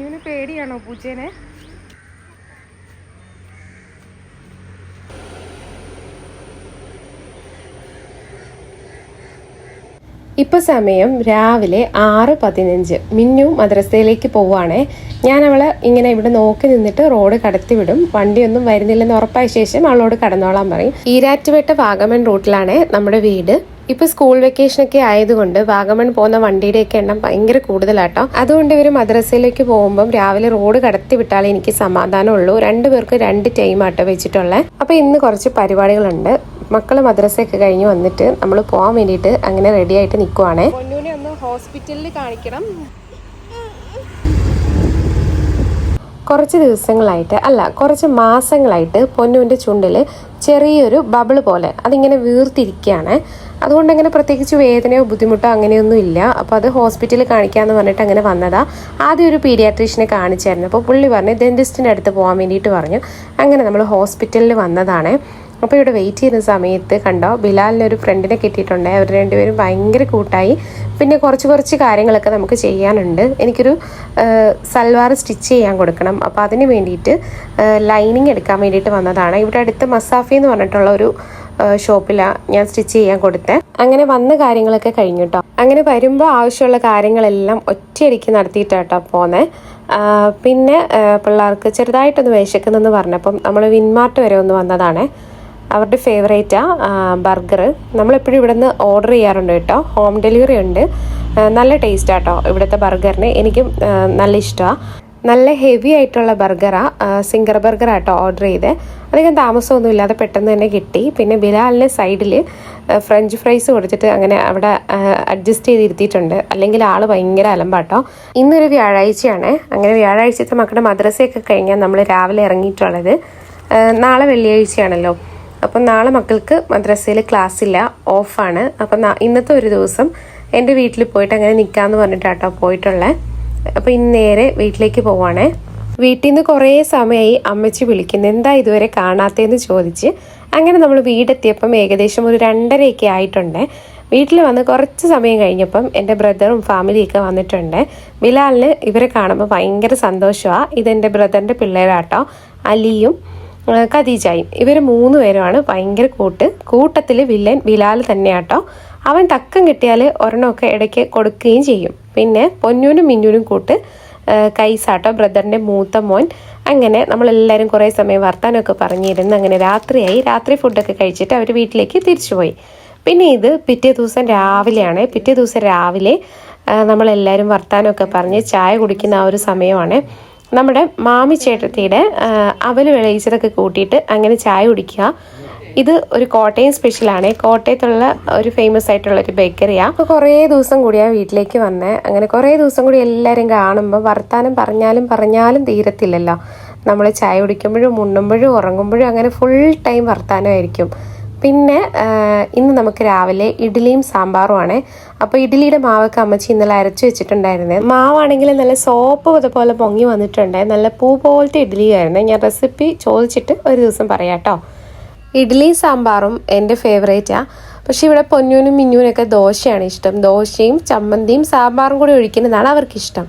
ഇവന് പേടിയാണോ പൂച്ചേനെ? ഇപ്പോൾ സമയം രാവിലെ ആറ് പതിനഞ്ച്. മിന്നു മദ്രസയിലേക്ക് പോവുകയാണേ ഞാൻ അവളെ ഇങ്ങനെ ഇവിടെ നോക്കി നിന്നിട്ട് റോഡ് കടത്തിവിടും വണ്ടിയൊന്നും വരുന്നില്ലെന്ന് ഉറപ്പായ ശേഷം അവളോട് കടന്നോളാൻ പറയും. ഈരാറ്റുപേട്ട വാഗമൺ റൂട്ടിലാണ് നമ്മുടെ വീട്. ഇപ്പൊ സ്കൂൾ വെക്കേഷൻ ഒക്കെ ആയതുകൊണ്ട് വാഗമൺ പോകുന്ന വണ്ടിയുടെയൊക്കെ എണ്ണം ഭയങ്കര കൂടുതലാട്ടോ. അതുകൊണ്ട് ഇവർ മദ്രസയിലേക്ക് പോകുമ്പം രാവിലെ റോഡ് കടത്തി വിട്ടാലേ എനിക്ക് സമാധാനമുള്ളൂ. രണ്ടുപേർക്ക് രണ്ട് ടൈം ആട്ടോ വെച്ചിട്ടുള്ളത് അപ്പോൾ ഇന്ന് കുറച്ച് പരിപാടികളുണ്ട്. മക്കൾ മദ്രസയൊക്കെ കഴിഞ്ഞ് വന്നിട്ട് നമ്മൾ പോകാൻ വേണ്ടിയിട്ട് അങ്ങനെ റെഡി ആയിട്ട് നിൽക്കുവാണേ ഒന്ന് ഹോസ്പിറ്റലിൽ കാണിക്കണം. കുറച്ച് ദിവസങ്ങളായിട്ട് അല്ല കുറച്ച് മാസങ്ങളായിട്ട് പൊന്നുവിന്റെ ചുണ്ടിൽ ചെറിയൊരു ബബിൾ പോലെ അതിങ്ങനെ വീർത്തിരിക്കുകയാണ്. അതുകൊണ്ട് അങ്ങനെ പ്രത്യേകിച്ച് വേദനയോ ബുദ്ധിമുട്ടോ അങ്ങനെയൊന്നും ഇല്ല. അപ്പോൾ അത് ഹോസ്പിറ്റലിൽ കാണിക്കാമെന്ന് പറഞ്ഞിട്ട് അങ്ങനെ വന്നതാ. ആദ്യം ഒരു പീഡിയാട്രീഷനെ കാണിച്ചായിരുന്നു. അപ്പോൾ പുള്ളി പറഞ്ഞു ഡെന്റിസ്റ്റിന്റെ അടുത്ത് പോകാൻ വേണ്ടിയിട്ട് പറഞ്ഞു. അങ്ങനെ നമ്മൾ ഹോസ്പിറ്റലിൽ വന്നതാണ്. അപ്പോൾ ഇവിടെ വെയിറ്റ് ചെയ്യുന്ന സമയത്ത് കണ്ടോ ബിലാലിന് ഒരു ഫ്രണ്ടിനെ കിട്ടിയിട്ടുണ്ട് അവർ രണ്ടുപേരും ഭയങ്കര കൂട്ടായി. പിന്നെ കുറച്ച് കുറച്ച് കാര്യങ്ങളൊക്കെ നമുക്ക് ചെയ്യാനുണ്ട്. എനിക്കൊരു സൽവാർ സ്റ്റിച്ച് ചെയ്യാൻ കൊടുക്കണം. അപ്പോൾ അതിന് വേണ്ടിയിട്ട് ലൈനിങ് എടുക്കാൻ വേണ്ടിയിട്ട് വന്നതാണ്. ഇവിടെ അടുത്ത് മസാഫി എന്ന് പറഞ്ഞിട്ടുള്ള ഒരു ഷോപ്പിലാണ് ഞാൻ സ്റ്റിച്ച് ചെയ്യാൻ കൊടുത്തത് അങ്ങനെ വന്ന കാര്യങ്ങളൊക്കെ കഴിഞ്ഞു കേട്ടോ അങ്ങനെ വരുമ്പോൾ ആവശ്യമുള്ള കാര്യങ്ങളെല്ലാം ഒറ്റയടിക്ക് നടത്തിയിട്ടാട്ടോ പോന്നെ. പിന്നെ പിള്ളേർക്ക് ചെറുതായിട്ടൊന്ന് വിശക്കുന്നെന്ന് പറഞ്ഞപ്പം നമ്മൾ വിൻമാർട്ട് വരെ ഒന്ന് വന്നതാണ്. അവരുടെ ഫേവറേറ്റാണ് ബർഗർ നമ്മളെപ്പോഴും ഇവിടെ നിന്ന് ഓർഡർ ചെയ്യാറുണ്ട് കേട്ടോ. ഹോം ഡെലിവറി ഉണ്ട്. നല്ല ടേസ്റ്റാട്ടോ ഇവിടുത്തെ ബർഗറിന്. എനിക്കും നല്ല ഇഷ്ടമാണ് നല്ല ഹെവി ആയിട്ടുള്ള ബർഗറാണ് സിംഗർ ബർഗർ ആട്ടോ ഓർഡർ ചെയ്ത്. അധികം താമസമൊന്നും ഇല്ലാതെ പെട്ടെന്ന് തന്നെ കിട്ടി. പിന്നെ ബിലാലിന് സൈഡിൽ ഫ്രഞ്ച് ഫ്രൈസ് കൊടുത്തിട്ട് അങ്ങനെ അവിടെ അഡ്ജസ്റ്റ് ചെയ്തിരുത്തിയിട്ടുണ്ട്. അല്ലെങ്കിൽ ആൾ ഭയങ്കര അലമ്പാട്ടോ. ഇന്നൊരു വ്യാഴാഴ്ചയാണ്. അങ്ങനെ വ്യാഴാഴ്ചത്തെ മക്കളുടെ മദ്രസയൊക്കെ കഴിഞ്ഞാൽ നമ്മൾ രാവിലെ ഇറങ്ങിയിട്ടുള്ളത്. നാളെ വെള്ളിയാഴ്ചയാണല്ലോ. അപ്പം നാളെ മക്കൾക്ക് മദ്രസയിൽ ക്ലാസ് ഇല്ല. ഓഫാണ് അപ്പം ഇന്നത്തെ ഒരു ദിവസം എന്റെ വീട്ടിൽ പോയിട്ട് അങ്ങനെ നിൽക്കാമെന്ന് പറഞ്ഞിട്ടാട്ടോ പോയിട്ടുള്ളത് അപ്പോൾ ഇന്ന് നേരെ വീട്ടിലേക്ക് പോവാണേ. വീട്ടിൽ നിന്ന് കുറേ സമയമായി അമ്മച്ചി വിളിക്കുന്നു എന്താ ഇതുവരെ കാണാത്തതെന്ന് ചോദിച്ച്? അങ്ങനെ നമ്മൾ വീടെത്തിയപ്പം ഏകദേശം ഒരു രണ്ടരയൊക്കെ ആയിട്ടുണ്ട്. വീട്ടിൽ വന്ന് കുറച്ച് സമയം കഴിഞ്ഞപ്പം എന്റെ ബ്രദറും ഫാമിലിയൊക്കെ വന്നിട്ടുണ്ട്. ബിലാലിന് ഇവരെ കാണുമ്പോൾ ഭയങ്കര സന്തോഷമാണ് ഇതെന്റെ ബ്രദറിന്റെ പിള്ളേരാട്ടോ അലിയും ഖദീജായും. ഇവർ മൂന്ന് പേരുമാണ്. ഭയങ്കര കൂട്ട്. കൂട്ടത്തിൽ വില്ലൻ ബിലാൽ തന്നെയാട്ടോ. അവൻ തക്കം കിട്ടിയാൽ ഒരെണ്ണമൊക്കെ ഇടയ്ക്ക് കൊടുക്കുകയും ചെയ്യും. പിന്നെ പൊന്നൂനും മിന്നൂനും കൂട്ട് കൈസാട്ടോ ബ്രദറിന്റെ മൂത്ത മോൻ അങ്ങനെ നമ്മളെല്ലാവരും കുറേ സമയം വർത്താനമൊക്കെ പറഞ്ഞിരുന്ന് അങ്ങനെ രാത്രിയായി. രാത്രി ഫുഡൊക്കെ കഴിച്ചിട്ട് അവർ വീട്ടിലേക്ക് തിരിച്ചുപോയി. പിന്നെ ഇത് പിറ്റേ ദിവസം രാവിലെയാണ്. പിറ്റേ ദിവസം രാവിലെ നമ്മളെല്ലാവരും വർത്താനമൊക്കെ പറഞ്ഞ് ചായ കുടിക്കുന്ന ആ ഒരു സമയമാണ്. നമ്മുടെ മാമി ചേട്ടത്തിയുടെ അവൽ വിളയിച്ചതൊക്കെ കൂട്ടിയിട്ട് അങ്ങനെ ചായ കുടിക്കുക. ഇത് ഒരു കോട്ടയം സ്പെഷ്യലാണ് കോട്ടയത്തുള്ള ഒരു ഫേമസ് ആയിട്ടുള്ള ഒരു ബേക്കറിയാണ് അപ്പോൾ കുറേ ദിവസം കൂടി ആ വീട്ടിലേക്ക് വന്നേ അങ്ങനെ കുറേ ദിവസം കൂടി എല്ലാവരും കാണുമ്പോൾ വർത്താനം പറഞ്ഞാലും പറഞ്ഞാലും തീരത്തില്ലല്ലോ. നമ്മൾ ചായ കുടിക്കുമ്പോഴും ഉണ്ണുമ്പോഴും ഉറങ്ങുമ്പോഴും അങ്ങനെ ഫുൾ ടൈം വർത്താനമായിരിക്കും. പിന്നെ ഇന്ന് നമുക്ക് രാവിലെ ഇഡ്ഡലിയും സാമ്പാറുമാണ് അപ്പോൾ ഇഡ്ഡലിയുടെ മാവൊക്കെ അമ്മച്ചി ഇന്നലെ അരച്ചു വെച്ചിട്ടുണ്ടായിരുന്നു. മാവാണെങ്കിൽ നല്ല സോപ്പ് അതുപോലെ പൊങ്ങി വന്നിട്ടുണ്ട്. നല്ല പൂ പോലത്തെ ഇഡ്ഡലിയായിരുന്നു. ഞാൻ റെസിപ്പി ചോദിച്ചിട്ട് ഒരു ദിവസം പറയാം കേട്ടോ ഇഡ്ഡലിയും സാമ്പാറും എന്റെ ഫേവറേറ്റാണ് പക്ഷെ ഇവിടെ പൊന്നൂനും മിന്നൂനൊക്കെ ദോശയാണ് ഇഷ്ടം. ദോശയും ചമ്മന്തിയും സാമ്പാറും കൂടി ഒഴിക്കുന്നതാണ് അവർക്കിഷ്ടം.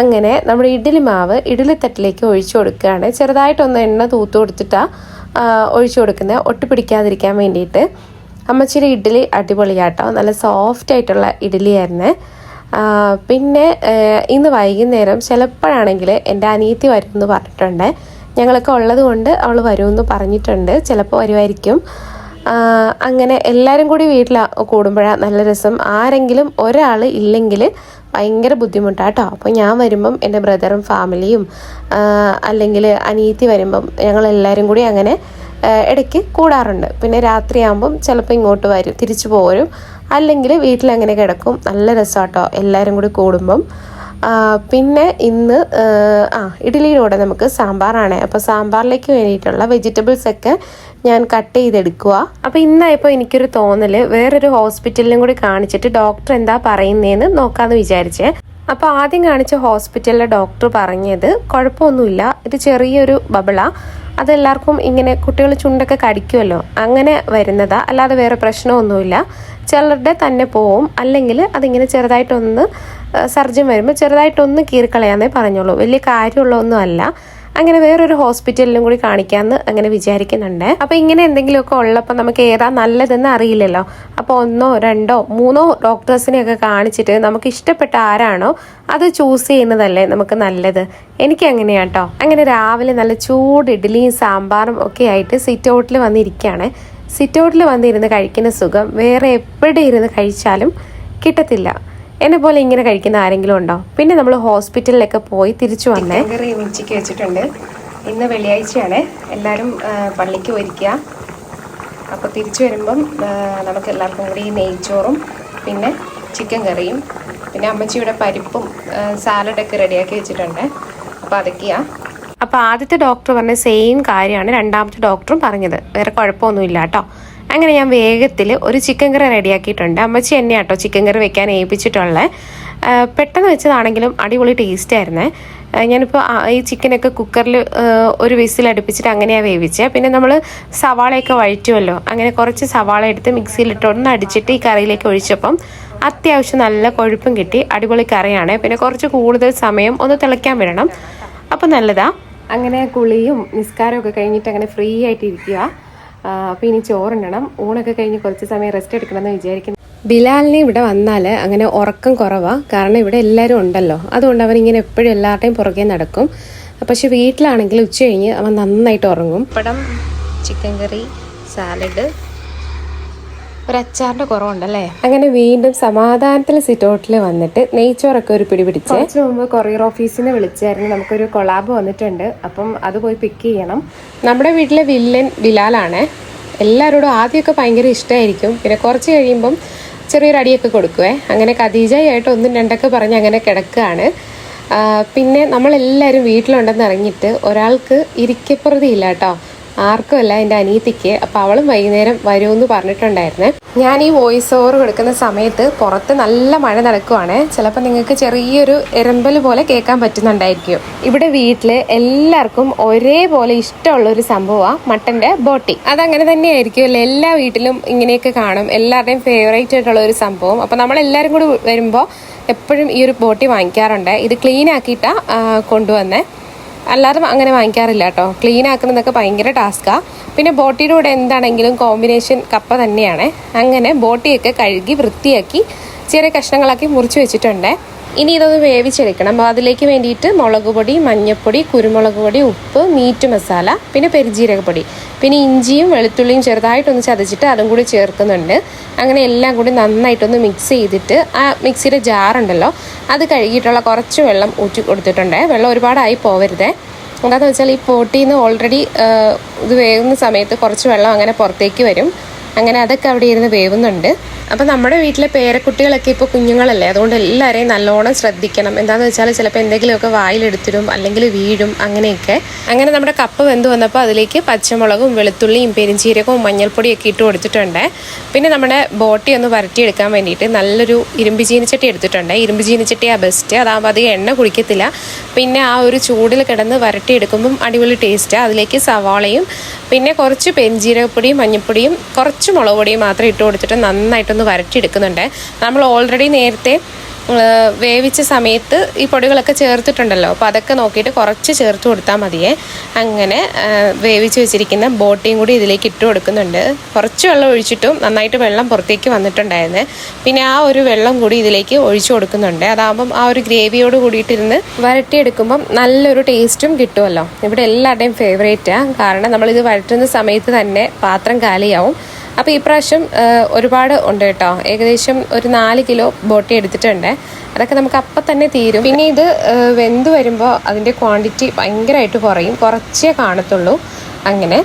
അങ്ങനെ നമ്മുടെ ഇഡ്ഡലി മാവ് ഇഡ്ഡലി തട്ടിലേക്ക് ഒഴിച്ചു കൊടുക്കുകയാണ്. ചെറുതായിട്ടൊന്ന് എണ്ണ തൂത്തു കൊടുത്തിട്ടാണ് ഒഴിച്ചു കൊടുക്കുന്നത്. ഒട്ടിപ്പിടിക്കാതിരിക്കാൻ വേണ്ടിയിട്ട്. അമ്മച്ചിയുടെ ഇഡ്ഡലി അടിപൊളിയാട്ടോ. നല്ല സോഫ്റ്റ് ആയിട്ടുള്ള ഇഡ്ഡലി ആയിരുന്നു പിന്നെ ഇന്ന് വൈകുന്നേരം ചിലപ്പോഴാണെങ്കിൽ എന്റെ അനിയത്തി വരും എന്ന് പറഞ്ഞിട്ടുണ്ട്. ഞങ്ങളൊക്കെ ഉള്ളത് കൊണ്ട് അവൾ വരുമെന്ന് പറഞ്ഞിട്ടുണ്ട്. ചിലപ്പോൾ വരുമായിരിക്കും. അങ്ങനെ എല്ലാവരും കൂടി വീട്ടിൽ കൂടുമ്പോഴാണ് നല്ല രസം. ആരെങ്കിലും ഒരാൾ ഇല്ലെങ്കിൽ ഭയങ്കര ബുദ്ധിമുട്ടാണ് കേട്ടോ അപ്പോൾ ഞാൻ വരുമ്പം എന്റെ ബ്രദറും ഫാമിലിയും അല്ലെങ്കിൽ അനിയത്തി വരുമ്പം ഞങ്ങൾ എല്ലാവരും കൂടി അങ്ങനെ ഇടയ്ക്ക് കൂടാറുണ്ട്. പിന്നെ രാത്രിയാകുമ്പം ചിലപ്പോൾ ഇങ്ങോട്ട് വരും തിരിച്ചു പോരും. അല്ലെങ്കിൽ വീട്ടിലങ്ങനെ കിടക്കും. നല്ല രസമാട്ടോ എല്ലാവരും കൂടി കൂടുമ്പം. പിന്നെ ഇന്ന് ആ, ഇഡ്ഡലിയുടെ നമുക്ക് സാമ്പാറാണ്. അപ്പോൾ സാമ്പാറിലേക്ക് വേണ്ടിയിട്ടുള്ള വെജിറ്റബിൾസ് ഒക്കെ ഞാൻ കട്ട് ചെയ്തെടുക്കുക അപ്പോൾ ഇന്നായപ്പോൾ എനിക്കൊരു തോന്നൽ വേറൊരു ഹോസ്പിറ്റലിലും കൂടി കാണിച്ചിട്ട് ഡോക്ടർ എന്താ പറയുന്നതെന്ന് നോക്കാമെന്ന് വിചാരിച്ചേ. അപ്പോൾ ആദ്യം കാണിച്ച ഹോസ്പിറ്റലിലെ ഡോക്ടർ പറഞ്ഞത് കുഴപ്പമൊന്നുമില്ല ഇത് ചെറിയൊരു ബബിളാണ് അതെല്ലാവർക്കും ഇങ്ങനെ കുട്ടികൾ ചുണ്ടൊക്കെ കടിക്കുമല്ലോ അങ്ങനെ വരുന്നതാ. അല്ലാതെ വേറെ പ്രശ്നമൊന്നുമില്ല. ചിലരുടെ തന്നെ പോവും അല്ലെങ്കിൽ അതിങ്ങനെ ചെറുതായിട്ടൊന്ന് സർജൻ വരുമ്പോൾ ചെറുതായിട്ടൊന്ന് കീറിക്കളയാന്നേ പറഞ്ഞോളൂ. വലിയ കാര്യമുള്ള ഒന്നും അല്ല അങ്ങനെ വേറൊരു ഹോസ്പിറ്റലിലും കൂടി കാണിക്കാമെന്ന് അങ്ങനെ വിചാരിക്കുന്നുണ്ട്. അപ്പോൾ ഇങ്ങനെ എന്തെങ്കിലുമൊക്കെ ഉള്ളപ്പോൾ നമുക്ക് ഏതാ നല്ലതെന്ന് അറിയില്ലല്ലോ. അപ്പോൾ ഒന്നോ രണ്ടോ മൂന്നോ ഡോക്ടേഴ്സിനെയൊക്കെ കാണിച്ചിട്ട് നമുക്ക് ഇഷ്ടപ്പെട്ട ആരാണോ അത് ചൂസ് ചെയ്യുന്നതല്ലേ നമുക്ക് നല്ലത്. എനിക്ക് അങ്ങനെയാട്ടോ. അങ്ങനെ രാവിലെ നല്ല ചൂട് ഇഡ്ഡലിയും സാമ്പാറും ഒക്കെ ആയിട്ട് സിറ്റ് ഔട്ടിൽ വന്നിരിക്കുകയാണ് സിറ്റ് ഔട്ടിൽ വന്നിരുന്ന് കഴിക്കുന്ന സുഖം വേറെ എവിടെ ഇരുന്ന് കഴിച്ചാലും കിട്ടത്തില്ല. എന്നെ പോലെ ഇങ്ങനെ കഴിക്കുന്ന ആരെങ്കിലും ഉണ്ടോ? പിന്നെ നമ്മൾ ഹോസ്പിറ്റലിലൊക്കെ പോയി തിരിച്ചു വന്നേ. കറി ഉച്ചയ്ക്ക് വെച്ചിട്ടുണ്ട്. ഇന്ന് വെള്ളിയാഴ്ചയാണ്. എല്ലാവരും പള്ളിക്ക് പോയിരിക്കുക അപ്പോൾ തിരിച്ചു വരുമ്പം നമുക്ക് എല്ലാവർക്കും കൂടി നെയ്ച്ചോറും പിന്നെ ചിക്കൻ കറിയും പിന്നെ അമ്മച്ചിയുടെ പരിപ്പും സാലഡൊക്കെ റെഡിയാക്കി വെച്ചിട്ടുണ്ട്. അപ്പോൾ അതൊക്കെയാണ് അപ്പോൾ ആദ്യത്തെ ഡോക്ടർ പറഞ്ഞ സെയിം കാര്യമാണ്. രണ്ടാമത്തെ ഡോക്ടറും പറഞ്ഞത്. വേറെ കുഴപ്പമൊന്നുമില്ല കേട്ടോ. അങ്ങനെ ഞാൻ വേഗത്തിൽ ഒരു ചിക്കൻ കറി റെഡിയാക്കിയിട്ടുണ്ട്. അമ്മച്ചി എന്നെ ആട്ടോ ചിക്കൻ കറി വെക്കാൻ ഏൽപ്പിച്ചിട്ടുള്ളത് പെട്ടെന്ന് വെച്ചതാണെങ്കിലും അടിപൊളി ടേസ്റ്റ് ആയിരുന്നേ. ഞാനിപ്പോൾ ഈ ചിക്കനൊക്കെ കുക്കറിൽ ഒരു വിസിൽ അടുപ്പിച്ചിട്ട് അങ്ങനെയാണ് വേവിച്ചത് പിന്നെ നമ്മൾ സവാളയൊക്കെ വഴറ്റുമല്ലോ. അങ്ങനെ കുറച്ച് സവാള എടുത്ത് മിക്സിയിലിട്ട് ഒന്ന് അടിച്ചിട്ട് ഈ കറിയിലേക്ക് ഒഴിച്ചപ്പം അത്യാവശ്യം നല്ല കൊഴുപ്പും കിട്ടി. അടിപൊളി കറിയാണ്. പിന്നെ കുറച്ച് കൂടുതൽ സമയം ഒന്ന് തിളയ്ക്കാൻ വിടണം. അപ്പോൾ നല്ലതാ. അങ്ങനെ കുളിയും നിസ്കാരമൊക്കെ കഴിഞ്ഞിട്ട് അങ്ങനെ ഫ്രീ ആയിട്ട് ഇരിക്കുക അപ്പോൾ ഇനി ചോറുണ്ടണം ഊണൊക്കെ കഴിഞ്ഞ് കുറച്ച് സമയം റെസ്റ്റ് എടുക്കണമെന്ന് വിചാരിക്കുന്നു. ബിലാലിനെ ഇവിടെ വന്നാൽ അങ്ങനെ ഉറക്കം കുറവാ. കാരണം ഇവിടെ എല്ലാവരും ഉണ്ടല്ലോ. അതുകൊണ്ട് അവൻ ഇങ്ങനെ എപ്പോഴും എല്ലാവരുടെയും പുറകെ നടക്കും. പക്ഷെ വീട്ടിലാണെങ്കിൽ ഉച്ച കഴിഞ്ഞ് അവൻ നന്നായിട്ട് ഉറങ്ങും. പടം ചിക്കൻ കറി സാലഡ് ഒരു അച്ചാറിന്റെ കുറവുണ്ടല്ലേ? അങ്ങനെ വീണ്ടും സമാധാനത്തിൽ സിറ്റൗട്ടിൽ വന്നിട്ട് നെയ്ച്ചോറൊക്കെ ഒരു പിടി പിടിച്ച്. കുറച്ച് മുമ്പ് കൊറിയർ ഓഫീസിൽ നിന്ന് വിളിച്ചായിരുന്നു. നമുക്കൊരു കൊളാബ് വന്നിട്ടുണ്ട്. അപ്പം അത് പോയി പിക്ക് ചെയ്യണം. നമ്മുടെ വീട്ടിലെ വില്ലൻ ബിലാലാണ് എല്ലാവരോടും ആദ്യമൊക്കെ ഭയങ്കര ഇഷ്ടമായിരിക്കും പിന്നെ കുറച്ച് കഴിയുമ്പം ചെറിയൊരു അടിയൊക്കെ കൊടുക്കുവേ. അങ്ങനെ ഖദീജയായിട്ട് ഒന്നും രണ്ടൊക്കെ പറഞ്ഞ് അങ്ങനെ കിടക്കുകയാണ്. പിന്നെ നമ്മളെല്ലാവരും വീട്ടിലുണ്ടെന്ന് ഇറങ്ങിയിട്ട് ഒരാൾക്ക് ഇരിക്കപ്പുറതിയില്ല കേട്ടോ ആർക്കുമല്ല എന്റെ അനീതിക്ക്. അപ്പോൾ അവളും വൈകുന്നേരം വരുമെന്ന് പറഞ്ഞിട്ടുണ്ടായിരുന്നേ. ഞാൻ ഈ വോയിസ് ഓവർ കൊടുക്കുന്ന സമയത്ത് പുറത്ത് നല്ല മഴ നടക്കുവാണ്. ചിലപ്പോൾ നിങ്ങൾക്ക് ചെറിയൊരു എരമ്പൽ പോലെ കേൾക്കാൻ പറ്റുന്നുണ്ടായിരിക്കും. ഇവിടെ വീട്ടിൽ എല്ലാവർക്കും ഒരേപോലെ ഇഷ്ടമുള്ള ഒരു സംഭവമാണ് മട്ടന്റെ ബോട്ടി. അതങ്ങനെ തന്നെയായിരിക്കും അല്ലേ? എല്ലാ വീട്ടിലും ഇങ്ങനെയൊക്കെ കാണും. എല്ലാവരുടെയും ഫേവറേറ്റ് ആയിട്ടുള്ള ഒരു സംഭവം. അപ്പോൾ നമ്മളെല്ലാവരും കൂടി വരുമ്പോൾ എപ്പോഴും ഈ ഒരു ബോട്ടി വാങ്ങിക്കാറുണ്ട്. ഇത് ക്ലീൻ ആക്കിയിട്ടാണ് കൊണ്ടുവന്നേ. അല്ലാതെ അങ്ങനെ വാങ്ങിക്കാറില്ല കേട്ടോ. ക്ലീൻ ആക്കുന്നതൊക്കെ ഭയങ്കര ടാസ്ക്കാണ് പിന്നെ ബോട്ടിയുടെ കൂടെ എന്താണെങ്കിലും കോമ്പിനേഷൻ കപ്പ തന്നെയാണ്. അങ്ങനെ ബോട്ടിയൊക്കെ കഴുകി വൃത്തിയാക്കി ചെറിയ കഷ്ണങ്ങളാക്കി മുറിച്ച് വെച്ചിട്ടുണ്ട്. ഇനി ഇതൊന്ന് വേവിച്ചെടുക്കണം. അപ്പോൾ അതിലേക്ക് വേണ്ടിയിട്ട് മുളക് പൊടി മഞ്ഞൾപ്പൊടി കുരുമുളക് പൊടി ഉപ്പ് മീറ്റ് മസാല പിന്നെ പെരുജീരകപ്പൊടി. പിന്നെ ഇഞ്ചിയും വെളുത്തുള്ളിയും ചെറുതായിട്ടൊന്ന് ചതച്ചിട്ട് അതും കൂടി ചേർക്കുന്നുണ്ട്. അങ്ങനെ എല്ലാം കൂടി നന്നായിട്ടൊന്ന് മിക്സ് ചെയ്തിട്ട് ആ മിക്സിയുടെ ജാറുണ്ടല്ലോ അത് കഴുകിയിട്ടുള്ള കുറച്ച് വെള്ളം ഊറ്റി കൊടുത്തിട്ടുണ്ട്. വെള്ളം ഒരുപാടായി പോവരുതേ. എന്താണെന്ന് വെച്ചാൽ ഈ പോട്ടിയിൽ നിന്ന് ഓൾറെഡി ഇത് വേവുന്ന സമയത്ത് കുറച്ച് വെള്ളം അങ്ങനെ പുറത്തേക്ക് വരും. അങ്ങനെ അതൊക്കെ അവിടെ ഇരുന്ന് വേവുന്നുണ്ട്. അപ്പം നമ്മുടെ വീട്ടിലെ പേരക്കുട്ടികളൊക്കെ ഇപ്പോൾ കുഞ്ഞുങ്ങളല്ലേ? അതുകൊണ്ട് എല്ലാവരെയും നല്ലോണം ശ്രദ്ധിക്കണം. എന്താണെന്ന് വെച്ചാൽ ചിലപ്പോൾ എന്തെങ്കിലുമൊക്കെ വായിലെടുത്തിടും അല്ലെങ്കിൽ വീഴും അങ്ങനെയൊക്കെ. അങ്ങനെ നമ്മുടെ കപ്പ് വെന്ത് വന്നപ്പോൾ അതിലേക്ക് പച്ചമുളകും വെളുത്തുള്ളിയും പെരിഞ്ചീരകവും മഞ്ഞൾപ്പൊടിയൊക്കെ ഇട്ട് കൊടുത്തിട്ടുണ്ട്. പിന്നെ നമ്മുടെ ബോട്ടി ഒന്ന് വരട്ടിയെടുക്കാൻ വേണ്ടിയിട്ട് നല്ലൊരു ഇരുമ്പ് ചീനിച്ചട്ടി എടുത്തിട്ടുണ്ട്. ഇരുമ്പ് ചീനിച്ചട്ടിയാണ് ബെസ്റ്റ് അതാകുമ്പോൾ അധികം എണ്ണ കുടിക്കത്തില്ല. പിന്നെ ആ ഒരു ചൂടിൽ കിടന്ന് വരട്ടിയെടുക്കുമ്പം അടിപൊളി ടേസ്റ്റ് അതിലേക്ക് സവാളയും പിന്നെ കുറച്ച് പെരിഞ്ചീരകപ്പൊടിയും മഞ്ഞൾപ്പൊടിയും കുറച്ച് മുളക് പൊടിയും മാത്രം ഇട്ട് കൊടുത്തിട്ട് നന്നായിട്ടൊന്ന് വരട്ടിയെടുക്കുന്നുണ്ട്. നമ്മൾ ഓൾറെഡി നേരത്തെ വേവിച്ച സമയത്ത് ഈ പൊടികളൊക്കെ ചേർത്തിട്ടുണ്ടല്ലോ. അപ്പോൾ അതൊക്കെ നോക്കിയിട്ട് കുറച്ച് ചേർത്ത് കൊടുത്താൽ മതിയേ. അങ്ങനെ വേവിച്ച് വെച്ചിരിക്കുന്ന ബോട്ടിയും കൂടി ഇതിലേക്ക് ഇട്ട് കൊടുക്കുന്നുണ്ട്. കുറച്ച് വെള്ളം ഒഴിച്ചിട്ടും നന്നായിട്ട് വെള്ളം പുറത്തേക്ക് വന്നിട്ടുണ്ടായിരുന്നു. പിന്നെ ആ ഒരു വെള്ളം കൂടി ഇതിലേക്ക് ഒഴിച്ചു കൊടുക്കുന്നുണ്ട്. അതാകുമ്പം ആ ഒരു ഗ്രേവിയോട് കൂടിയിട്ടിരുന്ന് വരട്ടിയെടുക്കുമ്പം നല്ലൊരു ടേസ്റ്റും കിട്ടുമല്ലോ. ഇവിടെ എല്ലാവരുടെയും ഫേവറേറ്റാണ് കാരണം നമ്മളിത് വരട്ടുന്ന സമയത്ത് തന്നെ പാത്രം കാലിയാവും. അപ്പോൾ ഈ പ്രാവശ്യം ഒരുപാട് ഉണ്ട് കേട്ടോ. ഏകദേശം ഒരു നാല് കിലോ ബോട്ടി എടുത്തിട്ടുണ്ട്. അതൊക്കെ നമുക്ക് അപ്പം തന്നെ തീരും. പിന്നെ ഇത് വെന്ത് വരുമ്പോൾ അതിന്റെ ക്വാണ്ടിറ്റി ഭയങ്കരമായിട്ട് കുറയും. കുറച്ചേ കാണത്തുള്ളൂ അങ്ങനെ.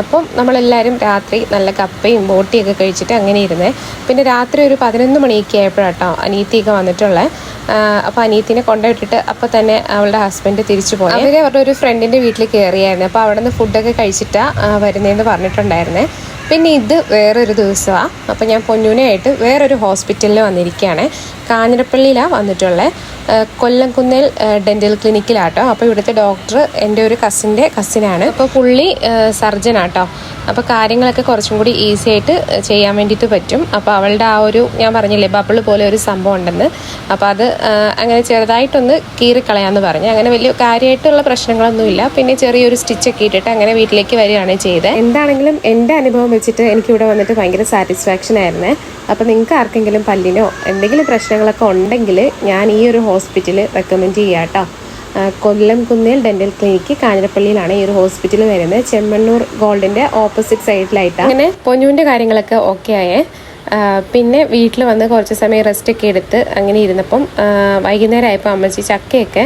അപ്പം നമ്മളെല്ലാവരും രാത്രി നല്ല കപ്പയും ബോട്ടിയൊക്കെ കഴിച്ചിട്ട് അങ്ങനെ ഇരുന്നേ. പിന്നെ രാത്രി ഒരു പതിനൊന്ന് മണിയൊക്കെ ആയപ്പോഴാട്ടോ അനീത്തിയൊക്കെ വന്നിട്ടുള്ളത് അപ്പോൾ അനീത്തിനെ കൊണ്ടുപോയിട്ടിട്ട് അപ്പോൾ തന്നെ അവളുടെ ഹസ്ബൻഡ് തിരിച്ചു പോയി. അവർ അവരുടെ ഒരു ഫ്രണ്ടിന്റെ വീട്ടിൽ കയറിയായിരുന്നു അപ്പോൾ അവിടെ നിന്ന് ഫുഡൊക്കെ കഴിച്ചിട്ടാണ് വരുന്നതെന്ന് പറഞ്ഞിട്ടുണ്ടായിരുന്നേ. പിന്നെ ഇത് വേറൊരു ദിവസമാണ് അപ്പോൾ ഞാൻ പൊന്നൂനായിട്ട് വേറൊരു ഹോസ്പിറ്റലിൽ വന്നിരിക്കുകയാണ്. കാഞ്ഞിരപ്പള്ളിയിലാണ് വന്നിട്ടുള്ളത് കൊല്ലംകുന്നേൽ ഡെന്റൽ ക്ലിനിക്കിലാട്ടോ അപ്പോൾ ഇവിടുത്തെ ഡോക്ടർ എന്റെ ഒരു കസിന്റെ കസിനാണ് അപ്പോൾ പുള്ളി സർജൻ ആട്ടോ അപ്പോൾ കാര്യങ്ങളൊക്കെ കുറച്ചും കൂടി ഈസി ആയിട്ട് ചെയ്യാൻ വേണ്ടിയിട്ട് പറ്റും. അപ്പോൾ അവളുടെ ആ ഒരു ഞാൻ പറഞ്ഞില്ലേ ബബിൾ പോലെ ഒരു സംഭവം ഉണ്ടെന്ന്. അപ്പോൾ അത് അങ്ങനെ ചെറുതായിട്ടൊന്ന് കീറിക്കളയാമെന്ന് പറഞ്ഞു. അങ്ങനെ വലിയ കാര്യമായിട്ടുള്ള പ്രശ്നങ്ങളൊന്നുമില്ല. പിന്നെ ചെറിയൊരു സ്റ്റിച്ചൊക്കെ ഇട്ടിട്ട് അങ്ങനെ വീട്ടിലേക്ക് വരികയാണ് ചെയ്തത് എന്താണെങ്കിലും എന്റെ അനുഭവം വെച്ചിട്ട് എനിക്ക് ഇവിടെ വന്നിട്ട് ഭയങ്കര സാറ്റിസ്ഫാക്ഷൻ ആയിരുന്നേ. അപ്പോൾ നിങ്ങൾക്ക് ആർക്കെങ്കിലും പല്ലിനോ എന്തെങ്കിലും പ്രശ്നങ്ങളൊക്കെ ഉണ്ടെങ്കിൽ ഞാൻ ഈ ഒരു ഹോസ്പിറ്റൽ റെക്കമെൻഡ് ചെയ്യാം കേട്ടോ. കൊല്ലം കുന്നേൽ ഡെന്റൽ ക്ലിനിക്ക് കാഞ്ഞിരപ്പള്ളിയിലാണ് ഈ ഒരു ഹോസ്പിറ്റൽ വരുന്നത്. ചെമ്മണ്ണൂർ ഗോൾഡിന്റെ ഓപ്പോസിറ്റ് സൈഡിലായിട്ടാണ് അങ്ങനെ പൊന്നുവിന്റെ കാര്യങ്ങളൊക്കെ ഓക്കെ ആയേ. പിന്നെ വീട്ടിൽ വന്ന് കുറച്ച് സമയം റെസ്റ്റൊക്കെ എടുത്ത് അങ്ങനെ ഇരുന്നപ്പം വൈകുന്നേരം ആയപ്പോൾ അമ്മച്ചി ചക്കയൊക്കെ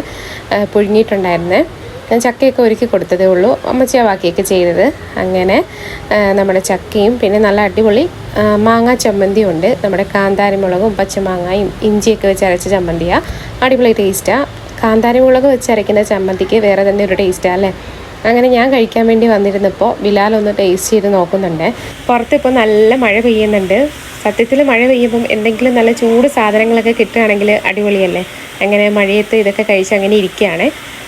പുഴുങ്ങിയിട്ടുണ്ടായിരുന്നേ. ഞാൻ ചക്കയൊക്കെ ഒരുക്കി കൊടുത്തതേ ഉള്ളൂ. അമ്മച്ചിയാ ബാക്കിയൊക്കെ ചെയ്തത്. അങ്ങനെ നമ്മുടെ ചക്കയും പിന്നെ നല്ല അടിപൊളി മാങ്ങ ചമ്മന്തിയും ഉണ്ട്. നമ്മുടെ കാന്താരി മുളകും പച്ചമാങ്ങയും ഇഞ്ചിയൊക്കെ വെച്ച് അരച്ച ചമ്മന്തിയാണ് അടിപൊളി ടേസ്റ്റാണ് കാന്താരി മുളക് വെച്ച് അരയ്ക്കുന്ന ചമ്മന്തിക്ക് വേറെ തന്നെ ഒരു ടേസ്റ്റാണ് അല്ലേ? അങ്ങനെ ഞാൻ കഴിക്കാൻ വേണ്ടി വന്നിരുന്നപ്പോൾ ബിലാൽ ഒന്ന് ടേസ്റ്റ് ചെയ്ത് നോക്കുന്നുണ്ട്. പുറത്തിപ്പോൾ നല്ല മഴ പെയ്യുന്നുണ്ട്. സത്യത്തിൽ മഴ പെയ്യുമ്പം എന്തെങ്കിലും നല്ല ചൂട് സാധനങ്ങളൊക്കെ കിട്ടുകയാണെങ്കിൽ അടിപൊളിയല്ലേ? അങ്ങനെ മഴയത്ത് ഇതൊക്കെ കഴിച്ച് അങ്ങനെ ഇരിക്കുകയാണ്.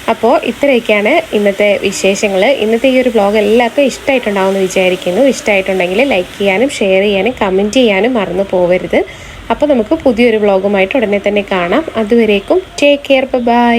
അപ്പോൾ ഇത്രയൊക്കെയാണ് ഇന്നത്തെ വിശേഷങ്ങൾ ഇന്നത്തെ ഈ ഒരു വ്ലോഗ് എല്ലാവർക്കും ഇഷ്ടമായിട്ടുണ്ടാവും എന്ന് വിചാരിക്കുന്നു. ഇഷ്ടമായിട്ടുണ്ടെങ്കിൽ ലൈക്ക് ചെയ്യാനും ഷെയർ ചെയ്യാനും കമന്റ് ചെയ്യാനും മറന്നു പോകരുത് അപ്പോൾ നമുക്ക് പുതിയൊരു വ്ലോഗുമായിട്ട് ഉടനെ തന്നെ കാണാം. അതുവരേക്കും ടേക്ക് കെയർ ബൈ